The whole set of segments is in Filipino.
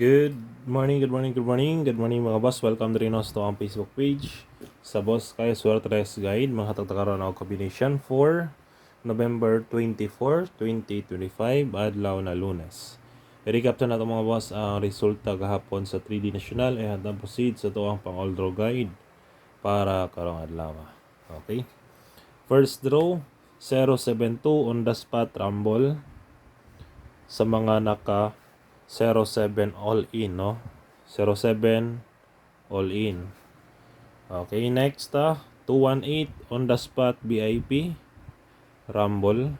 Good morning, good morning, good morning, good morning mga boss. Welcome rin us to ang Facebook page. Sa Boss Kaya Swerte Rest Guide, mga tatagkaroon ako combination for November 24, 2025, adlaw na lunes. I-recap to nato mga boss ang resulta kahapon sa 3D National e handang proceed sa to ang pang all draw guide para karong adlaw. Okay? First draw, 072 on the spot rumble sa mga naka 07 all in, no? 07 all in. Okay, next ah, 218 on the spot VIP Rumble.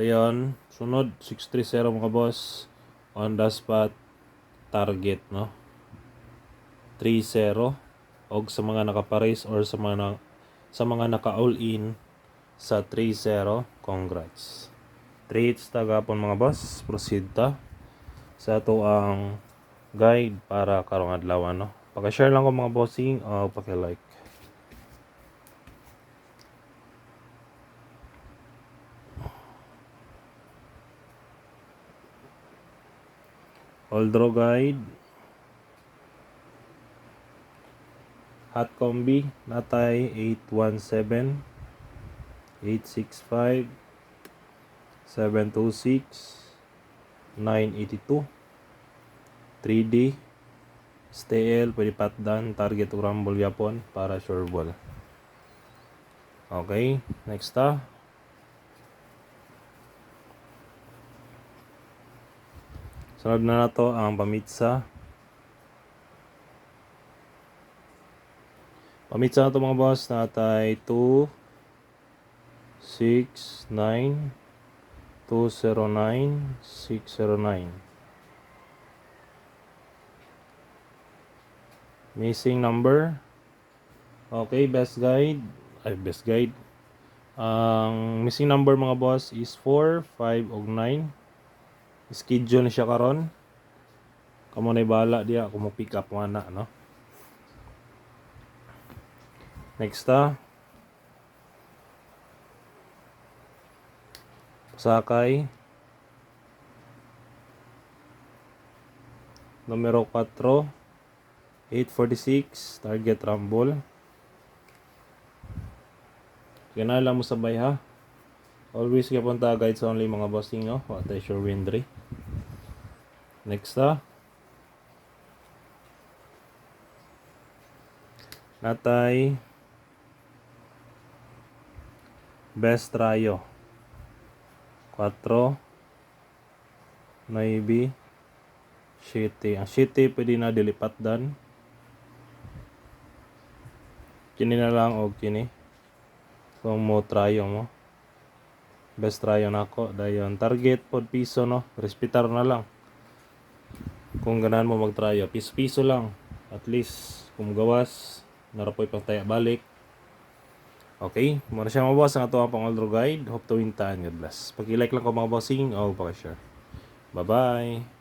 Dayon, sunod 630 mga boss on the spot target, no? 30 og sa mga nakapares or sa mga na- sa mga naka all in sa 30 congrats. 3 hits tagapon mga boss. Proceed ta sa ato ang guide para karong adlaw no paka-share lang ko mga bossing o paki-like. All draw guide. Hot combi natay 817 865 726 982 3D STL pwede patdan target rumble yapon para sure ball. Okay next ta sunod na nato ang pamitsa. Pamitsa na to mga boss. Natay 2 6 9 209 609 missing number? Okay best guide. Ay best guide. Ang missing number mga boss is 4 5 ug 9 schedule ni siya karon. Kamo na bala diya kung mo pick up mana no? Next ah Sakay. Numero 4. 846. Target Rumble. Kaya na lang mo sabay ha. Always kaya punta guides only mga bossing no. Watay sure windry. Next ha. Natay. Best Rayo. 4 maybe. City ang city pwede na dilipat dan. Kini na lang og kini. Kung mo tryo mo. Best tryo na ako dayon target pod piso no? Respitar na lang. Kung ganan mo mag tryo piso piso lang. At least kung gawas narapoy pang taya balik Okay, muna siya mga boss ang ato ang pang guide. Hope to win tayo. God bless. Pag-like lang ko mga bossing, o pag-share. Bye-bye.